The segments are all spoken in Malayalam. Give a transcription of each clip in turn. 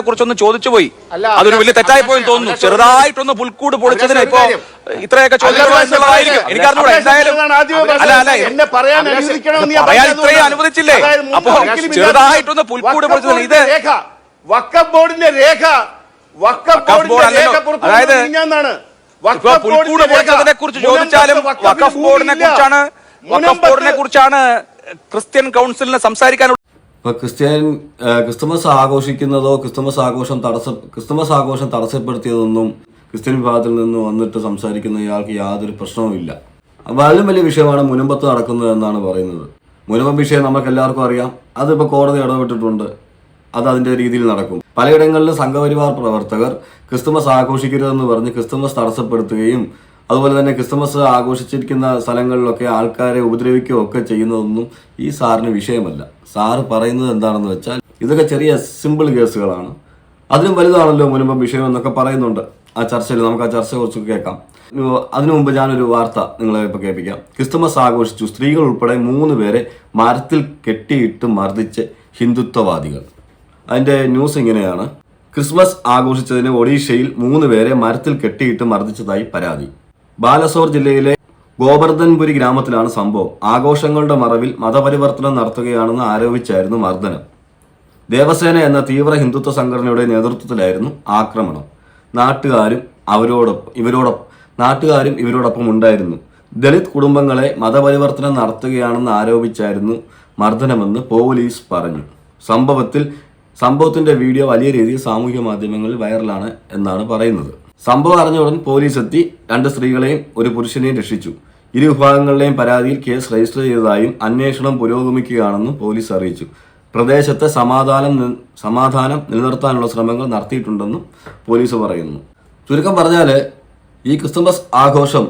കുറിച്ചൊന്ന് ചോദിച്ചു പോയി അതൊരു വലിയ തെറ്റായി പോയെന്ന് തോന്നുന്നു ചെറുതായിട്ടൊന്ന് പുൽക്കൂട് പൊളിച്ചതിന് ഇപ്പോ. ഇത്രയൊക്കെ ചോദ്യങ്ങൾ അഭിലാഷ് എന്നുള്ളതായിരിക്കും ഒരു എനിക്ക് അറിഞ്ഞൂടാ കാര്യം. എന്തായാലും അല്ല അല്ല പറയാൻ ഇത്രയും. അനുവദിച്ചില്ലേ അപ്പൊ ചെറുതായിട്ടൊന്ന് പുൽക്കൂട് പൊളിച്ചതിന് ഇത് വക്കഫ് ബോർഡിന്റെ രേഖ വക്കഫ് ബോർഡിന്റെ രേഖ അതായത് പുൽക്കൂട്. പൊളിച്ചതിനെ കുറിച്ച് ചോദിച്ചാലും വക്കഫ് ബോർഡിനെ കുറിച്ചാണ് വക്കഫ് ബോർഡിനെ കുറിച്ചാണ് ക്രിസ്ത്യൻ കൗൺസിലിന് സംസാരിക്കാനുള്ള ഇപ്പൊ ക്രിസ്ത്യൻ ക്രിസ്തുമസ് ആഘോഷിക്കുന്നതോ ക്രിസ്തുമസ് ആഘോഷം തടസ്സ ക്രിസ്തുമസ് ആഘോഷം തടസ്സപ്പെടുത്തിയതൊന്നും ക്രിസ്ത്യൻ വിഭാഗത്തിൽ നിന്ന് വന്നിട്ട് സംസാരിക്കുന്ന ഇയാൾക്ക് യാതൊരു പ്രശ്നവുമില്ല വളരെ വലിയ വിഷയമാണ് മുനമ്പത്ത് നടക്കുന്നത് എന്നാണ് പറയുന്നത്. മുനമ്പം വിഷയം നമുക്ക് എല്ലാവർക്കും അറിയാം. അതിപ്പോൾ കോടതി ഇടപെട്ടിട്ടുണ്ട്. അത് അതിന്റെ രീതിയിൽ നടക്കും. പലയിടങ്ങളിലും സംഘപരിവാർ പ്രവർത്തകർ ക്രിസ്തുമസ് ആഘോഷിക്കരുതെന്ന് പറഞ്ഞ് ക്രിസ്തുമസ് തടസ്സപ്പെടുത്തുകയും അതുപോലെ തന്നെ ക്രിസ്മസ് ആഘോഷിച്ചിരിക്കുന്ന സ്ഥലങ്ങളിലൊക്കെ ആൾക്കാരെ ഉപദ്രവിക്കുകയോ ഒക്കെ ചെയ്യുന്നതൊന്നും ഈ സാറിന് വിഷയമല്ല. സാറ് പറയുന്നത് എന്താണെന്ന് വെച്ചാൽ ഇതൊക്കെ ചെറിയ സിമ്പിൾ കേസുകളാണ്. അതിലും വലുതാണല്ലോ മുൻപ് വിഷയം എന്നൊക്കെ പറയുന്നുണ്ട്. ആ ചർച്ചയിൽ നമുക്ക് ആ ചർച്ച കുറച്ച് കേൾക്കാം. അതിനു മുമ്പ് ഞാനൊരു വാർത്ത നിങ്ങളെ ഇപ്പൊ കേൾപ്പിക്കാം. ക്രിസ്തുമസ് ആഘോഷിച്ചു സ്ത്രീകൾ ഉൾപ്പെടെ മൂന്ന് പേരെ മരത്തിൽ കെട്ടിയിട്ട് മർദ്ദിച്ച് ഹിന്ദുത്വവാദികൾ. അതിന്റെ ന്യൂസ് ഇങ്ങനെയാണ്. ക്രിസ്മസ് ആഘോഷിച്ചതിന് ഒഡീഷയിൽ മൂന്ന് പേരെ മരത്തിൽ കെട്ടിയിട്ട് മർദ്ദിച്ചതായി പരാതി. ബാലസോർ ജില്ലയിലെ ഗോവർദ്ധൻപുരി ഗ്രാമത്തിലാണ് സംഭവം. ആഘോഷങ്ങളുടെ മറവിൽ മതപരിവർത്തനം നടത്തുകയാണെന്ന് ആരോപിച്ചായിരുന്നു മർദ്ദനം. ദേവസേന എന്ന തീവ്ര ഹിന്ദുത്വ സംഘടനയുടെ നേതൃത്വത്തിലായിരുന്നു ആക്രമണം. നാട്ടുകാരും അവരോടൊപ്പം ഇവരോടൊപ്പം നാട്ടുകാരും ഇവരോടൊപ്പം ഉണ്ടായിരുന്നു. ദളിത് കുടുംബങ്ങളെ മതപരിവർത്തനം നടത്തുകയാണെന്ന് ആരോപിച്ചായിരുന്നു മർദ്ദനമെന്ന് പോലീസ് പറഞ്ഞു. സംഭവത്തിൽ സംഭവത്തിന്റെ വീഡിയോ വലിയ രീതിയിൽ സാമൂഹ്യ മാധ്യമങ്ങളിൽ വൈറലാണ് എന്നാണ് പറയുന്നത്. സംഭവം അറിഞ്ഞ ഉടൻ പോലീസ് എത്തി രണ്ട് സ്ത്രീകളെയും ഒരു പുരുഷനെയും രക്ഷിച്ചു. ഇരു വിഭാഗങ്ങളുടെയും പരാതിയിൽ കേസ് രജിസ്റ്റർ ചെയ്തതായും അന്വേഷണം പുരോഗമിക്കുകയാണെന്നും പോലീസ് അറിയിച്ചു. പ്രദേശത്തെ സമാധാനം സമാധാനം നിലനിർത്താനുള്ള ശ്രമങ്ങൾ നടത്തിയിട്ടുണ്ടെന്നും പോലീസ് പറയുന്നു. ചുരുക്കം പറഞ്ഞാൽ ഈ ക്രിസ്തുമസ് ആഘോഷം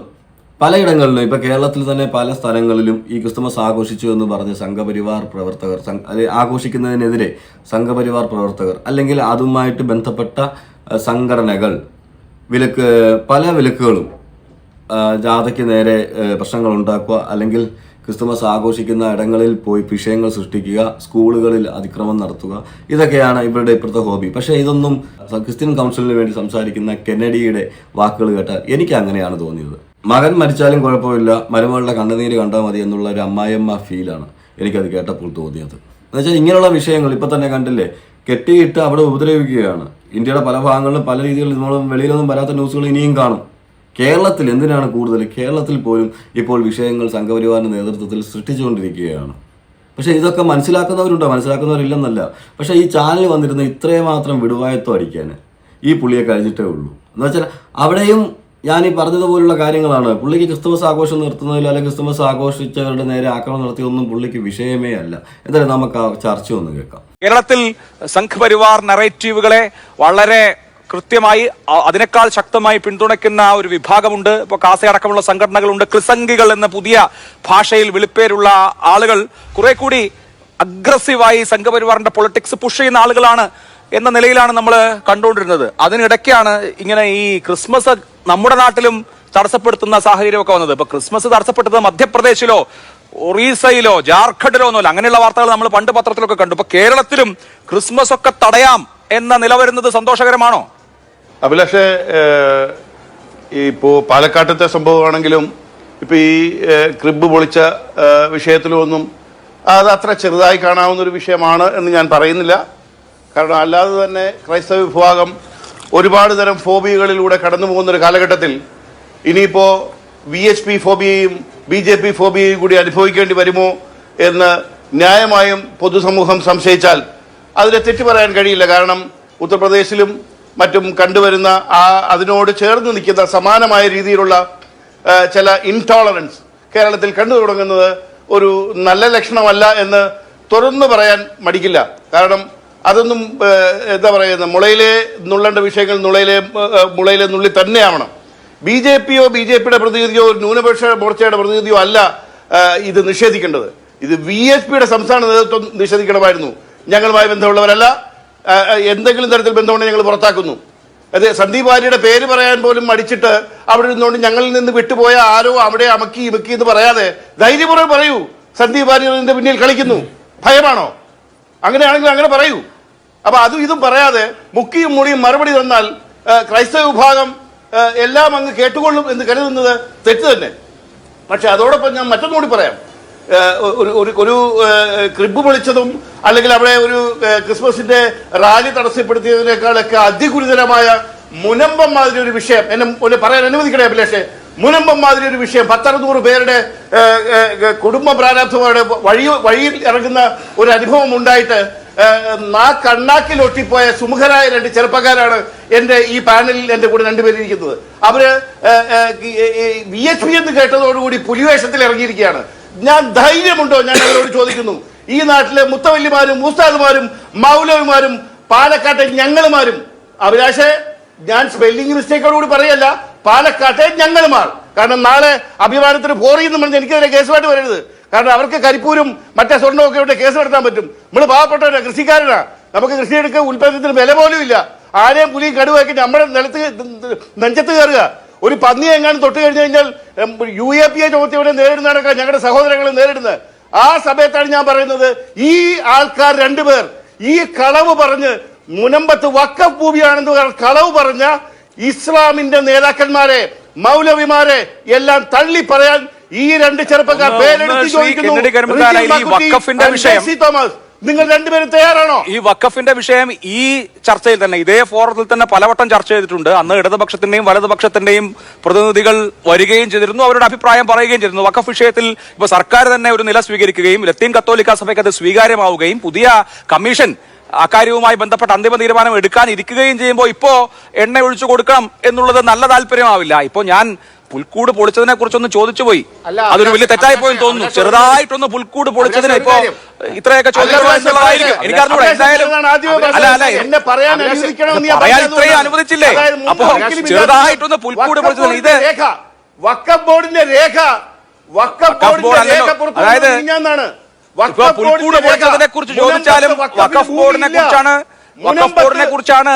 പലയിടങ്ങളിലും ഇപ്പോൾ കേരളത്തിൽ തന്നെ പല സ്ഥലങ്ങളിലും ഈ ക്രിസ്തുമസ് ആഘോഷിച്ചു എന്ന് പറഞ്ഞ് സംഘപരിവാർ പ്രവർത്തകർ അല്ലെ ആഘോഷിക്കുന്നതിനെതിരെ സംഘപരിവാർ പ്രവർത്തകർ അല്ലെങ്കിൽ അതുമായിട്ട് ബന്ധപ്പെട്ട സംഘടനകൾ വിലക്ക് പല വിലക്കുകളും ജാഥയ്ക്ക് നേരെ പ്രശ്നങ്ങൾ ഉണ്ടാക്കുക. അല്ലെങ്കിൽ ക്രിസ്തുമസ് ആഘോഷിക്കുന്ന ഇടങ്ങളിൽ പോയി വിഷയങ്ങൾ സൃഷ്ടിക്കുക സ്കൂളുകളിൽ അതിക്രമം നടത്തുക. ഇതൊക്കെയാണ് ഇവരുടെ ഇപ്പോഴത്തെ ഹോബി. പക്ഷേ ഇതൊന്നും ക്രിസ്ത്യൻ കൗൺസിലിന് വേണ്ടി സംസാരിക്കുന്ന കെന്നഡിയുടെ വാക്കുകൾ കേട്ടാൽ എനിക്ക് അങ്ങനെയാണ് തോന്നിയത്. മകൻ മരിച്ചാലും കുഴപ്പമില്ല മരുമകളുടെ കണ്ണുനീര് കണ്ടാൽ മതി എന്നുള്ള ഒരു അമ്മായിയമ്മ ഫീലാണ് എനിക്കത് കേട്ടപ്പോൾ തോന്നിയത്. എന്നുവെച്ചാൽ ഇങ്ങനെയുള്ള വിഷയങ്ങൾ ഇപ്പം തന്നെ കണ്ടില്ലേ? കെട്ടിയിട്ട് അവിടെ ഉപദ്രവിക്കുകയാണ്. ഇന്ത്യയുടെ പല ഭാഗങ്ങളിലും പല രീതികളിൽ നമ്മൾ വെളിയിലൊന്നും വരാത്ത ന്യൂസുകൾ ഇനിയും കാണും. കേരളത്തിൽ എന്തിനാണ് കൂടുതൽ? കേരളത്തിൽ പോലും ഇപ്പോൾ വിഷയങ്ങൾ സംഘപരിവാറിന്റെ നേതൃത്വത്തിൽ സൃഷ്ടിച്ചുകൊണ്ടിരിക്കുകയാണ്. പക്ഷേ ഇതൊക്കെ മനസ്സിലാക്കുന്നവരുണ്ടോ? മനസ്സിലാക്കുന്നവരില്ലെന്നല്ല. പക്ഷേ ഈ ചാനൽ വന്നിരുന്ന ഇത്രയും മാത്രം വിടുവായത്വം അടിക്കാൻ ഈ പുള്ളിയെ കഴിഞ്ഞിട്ടേ ഉള്ളൂ. എന്ന് വെച്ചാൽ അവിടെയും ഞാൻ ഈ പറഞ്ഞതുപോലുള്ള കാര്യങ്ങളാണ്. പുള്ളിക്ക് ക്രിസ്തുമസ് ആഘോഷം നിർത്തുന്നതിൽ അല്ലെങ്കിൽ ക്രിസ്തുമസ് ആഘോഷിച്ചവരുടെ നേരെ ആക്രമണം നടത്തിയൊന്നും പുള്ളിക്ക് വിഷയമേ അല്ല. എന്തായാലും നമുക്ക് ആ ചർച്ച ഒന്ന് കേൾക്കാം. കേരളത്തിൽ സംഘപരിവാർ നറേറ്റീവുകളെ വളരെ കൃത്യമായി അതിനേക്കാൾ ശക്തമായി പിന്തുണയ്ക്കുന്ന ഒരു വിഭാഗമുണ്ട്. ഇപ്പോൾ കാസയടക്കമുള്ള സംഘടനകളുണ്ട്. ക്രിസംഗികൾ എന്ന പുതിയ ഭാഷയിൽ വിളിപ്പേരുള്ള ആളുകൾ കുറെ കൂടി അഗ്രസീവായി സംഘപരിവാറിന്റെ പൊളിറ്റിക്സ് പുഷ് ചെയ്യുന്ന ആളുകളാണ് എന്ന നിലയിലാണ് നമ്മൾ കണ്ടുകൊണ്ടിരുന്നത്. അതിനിടയ്ക്കാണ് ഇങ്ങനെ ഈ ക്രിസ്മസ് നമ്മുടെ നാട്ടിലും തടസ്സപ്പെടുത്തുന്ന സാഹചര്യമൊക്കെ വന്നത്. ഇപ്പൊ ക്രിസ്മസ് തടസ്സപ്പെട്ടത് മധ്യപ്രദേശിലോ ഒറീസയിലോ ജാർഖണ്ഡിലോ ഒന്നുമില്ല. അങ്ങനെയുള്ള വാർത്തകൾ നമ്മൾ പണ്ട് പത്രത്തിലൊക്കെ കണ്ടു. ഇപ്പൊ കേരളത്തിലും ക്രിസ്മസ് ഒക്കെ തടയാം എന്ന നില വരുന്നത് സന്തോഷകരമാണോ? അഭിലാഷേ ഇപ്പോ പാലക്കാട്ടത്തെ സംഭവമാണെങ്കിലും ഇപ്പൊ ഈ ക്രിബ് പൊളിച്ച വിഷയത്തിലൊന്നും അത് അത്ര ചെറുതായി കാണാവുന്ന ഒരു വിഷയമാണ് എന്ന് ഞാൻ പറയുന്നില്ല. കാരണം അല്ലാതെ തന്നെ ക്രൈസ്തവ വിഭാഗം ഒരുപാട് തരം ഫോബിയകളിലൂടെ കടന്നു പോകുന്ന ഒരു കാലഘട്ടത്തിൽ ഇനിയിപ്പോ വി എച്ച് പി ഫോബിയയും ബി ജെ പി ഫോബിയയും കൂടി അനുഭവിക്കേണ്ടി വരുമോ എന്ന് ന്യായമായും പൊതുസമൂഹം സംശയിച്ചാൽ അതിനെ തെറ്റു പറയാൻ കഴിയില്ല. കാരണം ഉത്തർപ്രദേശിലും മറ്റും കണ്ടുവരുന്ന ആ അതിനോട് ചേർന്ന് നിൽക്കുന്ന സമാനമായ രീതിയിലുള്ള ചില ഇൻടോളറൻസ് കേരളത്തിൽ കണ്ടു തുടങ്ങുന്നത് ഒരു നല്ല ലക്ഷണമല്ല എന്ന് തുറന്നു പറയാൻ മടിക്കില്ല. കാരണം അതൊന്നും എന്താ പറയുന്നത് മുളയിലെ നുള്ളേണ്ട വിഷയങ്ങൾ നുളയിലെ മുളയിലെ നുള്ളി തന്നെയാവണം. ബി ജെ പിയോ ബി ജെ പിയുടെ പ്രതിനിധിയോ ന്യൂനപക്ഷ മോർച്ചയുടെ പ്രതിനിധിയോ അല്ല ഇത് നിഷേധിക്കേണ്ടത്. ഇത് വി എസ് പിയുടെ സംസ്ഥാന നേതൃത്വം നിഷേധിക്കണമായിരുന്നു. ഞങ്ങളുമായി ബന്ധമുള്ളവരല്ല. എന്തെങ്കിലും തരത്തിൽ ബന്ധമുണ്ടെങ്കിൽ ഞങ്ങൾ പുറത്താക്കുന്നു. അതെ സന്ദീപ് വാര്യയുടെ പേര് പറയാൻ പോലും മടിച്ചിട്ട് അവിടെ ഇരുന്നുകൊണ്ട് ഞങ്ങളിൽ നിന്ന് വിട്ടുപോയ ആരോ അവിടെ അമക്കി ഇമക്കി എന്ന് പറയാതെ ധൈര്യപൂർവം പറയൂ. സന്ദീപ് ആര്യ നിന്റെ പിന്നിൽ കളിക്കുന്നു. ഭയമാണോ? അങ്ങനെയാണെങ്കിൽ അങ്ങനെ പറയൂ. അപ്പൊ അതും ഇതും പറയാതെ മുക്കിയും മുടിയും മറുപടി തന്നാൽ ക്രൈസ്തവ വിഭാഗം എല്ലാം അങ്ങ് കേട്ടുകൊള്ളും എന്ന് കരുതുന്നത് തെറ്റ് തന്നെ. പക്ഷെ അതോടൊപ്പം ഞാൻ മറ്റൊന്നുകൂടി പറയാം. ഒരു ഒരു ക്രിബ് വിളിച്ചതും അല്ലെങ്കിൽ അവിടെ ഒരു ക്രിസ്മസിന്റെ റാലി തടസ്സപ്പെടുത്തിയതിനേക്കാളൊക്കെ അതിഗുരുതരമായ മുനമ്പം മാതിരി ഒരു വിഷയം. എന്നെ ഒന്ന് പറയാൻ അനുവദിക്കണേ അഭിലാഷേ. മുനമ്പം മാതിരി ഒരു വിഷയം. പത്തറുന്നൂറ് പേരുടെ കുടുംബ പ്രാരാബ്ധമായ വഴി വഴിയിൽ ഇറങ്ങുന്ന ഒരു അനുഭവം ഉണ്ടായിട്ട് നാ കണ്ണാക്കിൽ ഒട്ടിപ്പോയ സുമുഖരായ രണ്ട് ചെറുപ്പക്കാരാണ് എന്റെ ഈ പാനലിൽ എന്റെ കൂടെ രണ്ടുപേരിയിരിക്കുന്നത് അവർ വി എച്ച് പി എന്ന് കേട്ടതോടുകൂടി പുലിവേഷത്തിൽ ഇറങ്ങിയിരിക്കുകയാണ്. ഞാൻ ധൈര്യമുണ്ടോ? ഞാൻ അവരോട് ചോദിക്കുന്നു. ഈ നാട്ടിലെ മുത്തവല്ലിമാരും മൂസ്താദുമാരും മൗലവിമാരും പാലക്കാട്ടെ ഞങ്ങളുമാരും. അഭിലാഷെ ഞാൻ സ്പെല്ലിംഗ് മിസ്റ്റേക്കോടുകൂടി പറയല്ല. പാലക്കാട്ടെ ഞങ്ങളുമാർ. കാരണം നാളെ അഭിമാനത്തിന് പോറിയെന്ന് പറഞ്ഞ് എനിക്കെതിരെ കേസുമായിട്ട് വരരുത്. കാരണം അവർക്ക് കരിപ്പൂരും മറ്റേ സ്വർണമൊക്കെ ഇവിടെ കേസ് നടത്താൻ പറ്റും. നമ്മൾ പാവപ്പെട്ടവരാ കൃഷിക്കാരനാ. നമുക്ക് കൃഷിയെടുക്ക ഉൽപ്പന്നത്തിന് വില പോലും ഇല്ല. ആരെയും പുലിയും കടുവാക്കി നമ്മുടെ നിലത്ത് നെഞ്ചത്ത് കയറുക. ഒരു പന്നി എങ്ങാനും തൊട്ട് കഴിഞ്ഞു കഴിഞ്ഞാൽ യു എ പി എ ചോദ്യത്തിവിടെ നേരിടുന്നതാണ് ഞങ്ങളുടെ സഹോദരങ്ങൾ നേരിടുന്നത്. ആ സമയത്താണ് ഞാൻ പറയുന്നത് ഈ ആൾക്കാർ രണ്ടുപേർ ഈ കളവ് പറഞ്ഞ് മുനമ്പത്ത് വക്കഫ് ഭൂമിയാണെന്ന് കളവ് പറഞ്ഞ ഇസ്ലാമിന്റെ നേതാക്കന്മാരെ മൗലവിമാരെ എല്ലാം തള്ളി പറയാൻ ഈ രണ്ട് ചെറുപ്പക്കാർ പേരെടുത്ത് ചോദിക്കുന്നു. നിങ്ങൾ രണ്ടുപേരും തയ്യാറാണോ? ഈ വക്കഫിന്റെ വിഷയം ഈ ചർച്ചയിൽ തന്നെ ഇതേ ഫോറത്തിൽ തന്നെ പലവട്ടം ചർച്ച ചെയ്തിട്ടുണ്ട്. അന്ന് ഇടതുപക്ഷത്തിന്റെയും വലതുപക്ഷത്തിന്റെയും പ്രതിനിധികൾ വരികയും ചെയ്തിരുന്നു അവരുടെ അഭിപ്രായം പറയുകയും ചെയ്തിരുന്നു. വക്കഫ് വിഷയത്തിൽ ഇപ്പൊ സർക്കാർ തന്നെ ഒരു നില സ്വീകരിക്കുകയും ലത്തീൻ കത്തോലിക്ക സഭയ്ക്ക് അത് സ്വീകാര്യമാവുകയും പുതിയ കമ്മീഷൻ അക്കാര്യവുമായി ബന്ധപ്പെട്ട അന്തിമ തീരുമാനം എടുക്കാൻ ഇരിക്കുകയും ചെയ്യുമ്പോൾ ഇപ്പോ എണ്ണ ഒഴിച്ചു കൊടുക്കണം എന്നുള്ളത് നല്ല താല്പര്യമാവില്ല. ഇപ്പോ ഞാൻ പുൽക്കൂട് പൊളിച്ചതിനെ കുറിച്ചൊന്ന് ചോദിച്ചു പോയി. അതൊരു വലിയ തെറ്റായി പോയി തോന്നുന്നു. ചെറുതായിട്ടൊന്ന് പുൽക്കൂട് പൊളിച്ചതിനെ ഇപ്പോ. ഇത്രയൊക്കെ എനിക്കറിഞ്ഞൂടാ എന്തായാലും അല്ല അല്ല എന്നെ പറയാൻ ഇത്രയും. അനുവദിച്ചില്ലേ? അപ്പൊ ചെറുതായിട്ടൊന്ന് പുൽക്കൂട് പൊളിച്ചത് ഇത് വഖഫ് ബോർഡിന്റെ രേഖ. ബോർഡിന്റെ അല്ലല്ലോ. രേഖ പുറത്തു പുൽക്കൂട് പൊളിച്ചതിനെ കുറിച്ച് ചോദിച്ചാലും വക്കഫ് വഖഫ് ബോർഡിനെ. കുറിച്ചാണ് വഖഫ് ബോർഡിനെ കുറിച്ചാണ്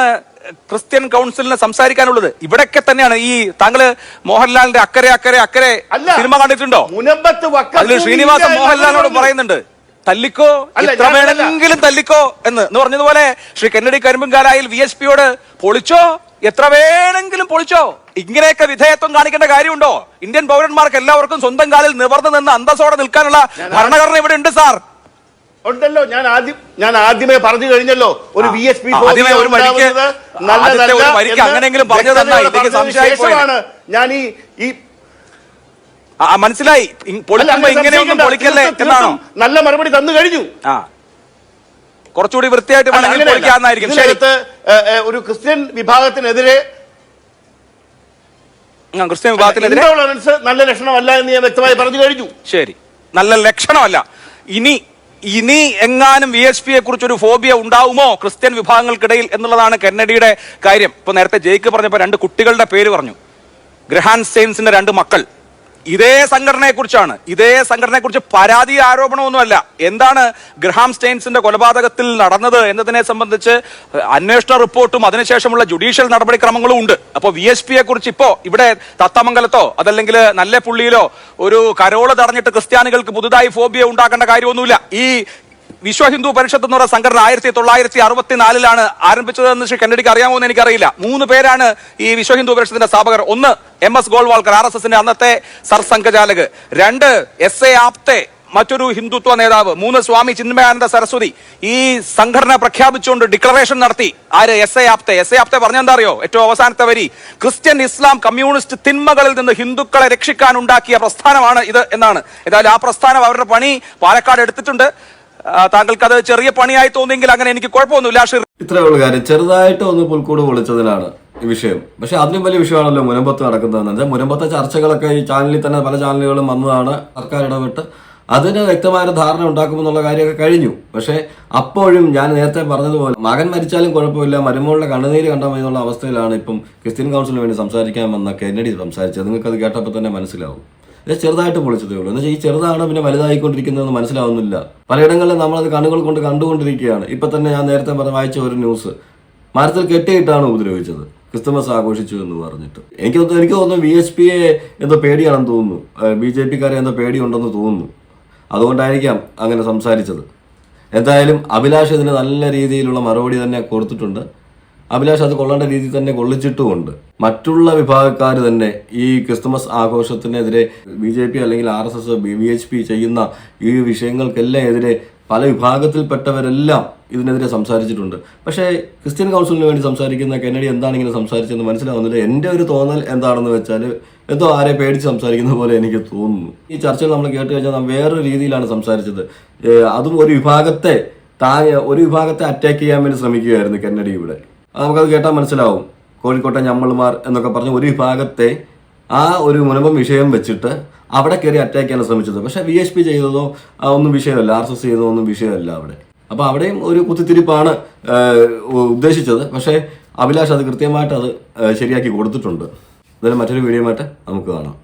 ക്രിസ്ത്യൻ കൗൺസിലിന് സംസാരിക്കാനുള്ളത്. ഇവിടൊക്കെ തന്നെയാണ് ഈ താങ്കൾ മോഹൻലാലിന്റെ അക്കരെ അക്കരെ അക്കരെ സിനിമ കണ്ടിട്ടുണ്ടോ? അതിൽ ശ്രീനിവാസൻ മോഹൻലാലിനോട് പറയുന്നുണ്ട് തല്ലിക്കോ എത്ര വേണമെങ്കിലും തല്ലിക്കോ എന്ന്. എന്ന് പറഞ്ഞതുപോലെ Shri Kennedy Karimpumkalayil V S പിയോട് പൊളിച്ചോ എത്ര വേണമെങ്കിലും പൊളിച്ചോ. ഇങ്ങനെയൊക്കെ വിധേയത്വം കാണിക്കേണ്ട കാര്യമുണ്ടോ? ഇന്ത്യൻ പൗരന്മാർക്ക് എല്ലാവർക്കും സ്വന്തം കാലിൽ നിവർന്നു നിന്ന് അന്തസ്സോടെ നിൽക്കാനുള്ള ഭരണഘടന ഇവിടെ ഉണ്ട് സാർ. ഉണ്ടല്ലോ. ഞാൻ ആദ്യം ഞാൻ ആദ്യമേ പറഞ്ഞു കഴിഞ്ഞല്ലോ. ഒരു വി എസ് പി ഞാൻ ഈ ഈ മനസ്സിലായി. ഇങ്ങനെയൊന്നും പൊളിക്കല്ലേ എന്നാണോ? നല്ല മറുപടി തന്നു കഴിഞ്ഞു. കുറച്ചുകൂടി വൃത്തിയായിട്ട്. പൊളിക്കാന്നായിരിക്കും ഒരു ക്രിസ്ത്യൻ വിഭാഗത്തിനെതിരെ ക്രിസ്ത്യൻ വിഭാഗത്തിനെതിരെ നല്ല ലക്ഷണമല്ല എന്ന് ഞാൻ വ്യക്തമായി പറഞ്ഞു കഴിഞ്ഞു. ശരി. നല്ല ലക്ഷണമല്ല. ഇനി ഇനി എങ്ങാനും വി എസ് പിയെ കുറിച്ച് ഒരു ഫോബിയ ഉണ്ടാവുമോ ക്രിസ്ത്യൻ വിഭാഗങ്ങൾക്കിടയിൽ എന്നുള്ളതാണ് കെന്നഡിയുടെ കാര്യം. ഇപ്പൊ നേരത്തെ ജയിക്ക് പറഞ്ഞപ്പോ രണ്ട് കുട്ടികളുടെ പേര് പറഞ്ഞു. ഗ്രഹാൻ സെയിൻസിന്റെ രണ്ട് മക്കൾ. ഇതേ സംഘടനയെക്കുറിച്ചാണ്. ഇതേ സംഘടനയെക്കുറിച്ച് പരാതി ആരോപണമൊന്നുമല്ല. എന്താണ് ഗ്രഹാം സ്റ്റെയിൻസിന്റെ കൊലപാതകത്തിൽ നടന്നത് എന്നതിനെ സംബന്ധിച്ച് അന്വേഷണ റിപ്പോർട്ടും അതിനുശേഷമുള്ള ജുഡീഷ്യൽ നടപടിക്രമങ്ങളും ഉണ്ട്. അപ്പോൾ വി എസ് പിയെ കുറിച്ച് ഇപ്പോ ഇവിടെ തത്തമംഗലത്തോ അതല്ലെങ്കിൽ നല്ല പുള്ളിയിലോ ഒരു കരോൾ തടഞ്ഞിട്ട് ക്രിസ്ത്യാനികൾക്ക് പുതുതായി ഫോബിയ ഉണ്ടാക്കേണ്ട കാര്യമൊന്നുമില്ല. ഈ വിശ്വ ഹിന്ദു പരിഷത്ത് എന്ന് പറയുന്ന സംഘടന ആയിരത്തി തൊള്ളായിരത്തി അറുപത്തിനാലിലാണ് ആരംഭിച്ചതെന്ന് ശ്രീ കന്നഡിക്ക് അറിയാമോ എന്ന് എനിക്കറിയില്ല. മൂന്ന് പേരാണ് ഈ വിശ്വ ഹിന്ദു പരിഷത്തിന്റെ സ്ഥാപകർ. ഒന്ന് M S Golwalkar R S എസിന്റെ അന്നത്തെ സർസംഘചാലക്. രണ്ട് എസ് എ ആപ്തെ മറ്റൊരു ഹിന്ദുത്വ നേതാവ്. മൂന്ന് സ്വാമി ചിന്മയാനന്ദ സരസ്വതി. ഈ സംഘടന പ്രഖ്യാപിച്ചുകൊണ്ട് ഡിക്ലറേഷൻ നടത്തി. ആര്? S A Apte. S A Apte പറഞ്ഞെന്താ അറിയോ? ഏറ്റവും അവസാനത്തെ വരി. ക്രിസ്ത്യൻ ഇസ്ലാം കമ്മ്യൂണിസ്റ്റ് തിന്മകളിൽ നിന്ന് ഹിന്ദുക്കളെ രക്ഷിക്കാൻ ഉണ്ടാക്കിയ പ്രസ്ഥാനമാണ് ഇത് എന്നാണ്. ഏതായാലും ആ പ്രസ്ഥാനം അവരുടെ പണി പാലക്കാട് എടുത്തിട്ടുണ്ട്. താങ്കൾക്ക് അത് ചെറിയ പണിയായി തോന്നിയെങ്കിൽ അങ്ങനെ എനിക്ക് കുഴപ്പമൊന്നുമില്ല. ഇത്രയുള്ള കാര്യം. ചെറുതായിട്ട് ഒന്ന് പുൽക്കൂട് പൊളിച്ചതിനാണ് വിഷയം. പക്ഷെ അതിലും വലിയ വിഷയമാണല്ലോ മുനമ്പത്ത് നടക്കുന്നതെന്ന്. വെച്ചാൽ മുനമ്പത്തെ ചർച്ചകളൊക്കെ ഈ ചാനലിൽ തന്നെ പല ചാനലുകളും വന്നതാണ് സർക്കാർ ഇടപെട്ട്. അതിന് വ്യക്തമായ ധാരണ ഉണ്ടാക്കുമെന്നുള്ള കാര്യമൊക്കെ കഴിഞ്ഞു. പക്ഷേ അപ്പോഴും ഞാൻ നേരത്തെ പറഞ്ഞതുപോലെ മകൻ മരിച്ചാലും കുഴപ്പമില്ല മരുമകളുടെ കണ്ണുനീര് കണ്ടാൽ മതി എന്നുള്ള അവസ്ഥയിലാണ് ഇപ്പം ക്രിസ്ത്യൻ കൗൺസിലിന് വേണ്ടി സംസാരിക്കാൻ വന്ന കെന്നഡി സംസാരിച്ചത്. നിങ്ങൾക്കത് കേട്ടപ്പോൾ തന്നെ മനസ്സിലാവും. ഇത് ചെറുതായിട്ട് പൊളിച്ചതേ ഉള്ളൂ. എന്നുവെച്ചാൽ ഈ ചെറുതാണ് പിന്നെ വലുതായിക്കൊണ്ടിരിക്കുന്നതെന്ന് മനസ്സിലാവുന്നില്ല. പലയിടങ്ങളിലും നമ്മളത് കണ്ണുകൾ കൊണ്ട് കണ്ടുകൊണ്ടിരിക്കുകയാണ്. ഇപ്പൊ തന്നെ ഞാൻ നേരത്തെ പറഞ്ഞ വായിച്ച ഒരു ന്യൂസ്. മരത്തിൽ കെട്ടിയിട്ടാണ് ഉപദ്രവിച്ചത്. ക്രിസ്തുമസ് ആഘോഷിച്ചു എന്ന് പറഞ്ഞിട്ട്. എനിക്ക് എനിക്ക് തോന്നുന്നു വി എസ് പിയെ എന്തോ പേടിയാണെന്ന് തോന്നുന്നു. ബി ജെ പിക്കാരെ എന്തോ പേടിയുണ്ടെന്ന് തോന്നുന്നു. അതുകൊണ്ടായിരിക്കാം അങ്ങനെ സംസാരിച്ചത്. എന്തായാലും അഭിലാഷ് ഇതിന് നല്ല രീതിയിലുള്ള മറുപടി തന്നെ കൊടുത്തിട്ടുണ്ട്. അഭിലാഷ് അത് കൊള്ളേണ്ട രീതിയിൽ തന്നെ കൊള്ളിച്ചിട്ടുമുണ്ട്. മറ്റുള്ള വിഭാഗക്കാർ തന്നെ ഈ ക്രിസ്തുമസ് ആഘോഷത്തിനെതിരെ ബി ജെ പി അല്ലെങ്കിൽ R S S B H P ചെയ്യുന്ന ഈ വിഷയങ്ങൾക്കെല്ലാം എതിരെ പല വിഭാഗത്തിൽപ്പെട്ടവരെല്ലാം ഇതിനെതിരെ സംസാരിച്ചിട്ടുണ്ട്. പക്ഷേ ക്രിസ്ത്യൻ കൗൺസിലിന് വേണ്ടി സംസാരിക്കുന്ന കെന്നഡി എന്താണ് ഇങ്ങനെ സംസാരിച്ചതെന്ന് മനസ്സിലാവുന്നില്ല. എന്റെ ഒരു തോന്നൽ എന്താണെന്ന് വെച്ചാൽ എന്തോ ആരെ പേടിച്ച് സംസാരിക്കുന്ന പോലെ എനിക്ക് തോന്നുന്നു. ഈ ചർച്ചകൾ നമ്മൾ കേട്ട് കഴിഞ്ഞാൽ വേറൊരു രീതിയിലാണ് സംസാരിച്ചത്. അതും ഒരു വിഭാഗത്തെ താഴെ ഒരു വിഭാഗത്തെ അറ്റാക്ക് ചെയ്യാൻ വേണ്ടി ശ്രമിക്കുകയായിരുന്നു കെന്നഡി ഇവിടെ. നമുക്കത് കേട്ടാൽ മനസ്സിലാവും. കോഴിക്കോട്ടെ ഞമ്മൾമാർ എന്നൊക്കെ പറഞ്ഞ ഒരു വിഭാഗത്തെ ആ ഒരു മുനമ്പം വിഷയം വെച്ചിട്ട് അവിടെ കയറി അറ്റാക്ക് ചെയ്യാൻ ശ്രമിച്ചത്. പക്ഷെ വി എച്ച് പി ചെയ്തതോ ഒന്നും വിഷയമല്ല. ആർ എസ് എസ് ചെയ്തതോ ഒന്നും വിഷയമല്ല അവിടെ. അപ്പോൾ അവിടെയും ഒരു കുത്തിത്തിരിപ്പാണ് ഉദ്ദേശിച്ചത്. പക്ഷേ അഭിലാഷ് അത് കൃത്യമായിട്ട് അത് ശരിയാക്കി കൊടുത്തിട്ടുണ്ട്. അതിൽ മറ്റൊരു വീഡിയോ മാറ്റം നമുക്ക് കാണാം.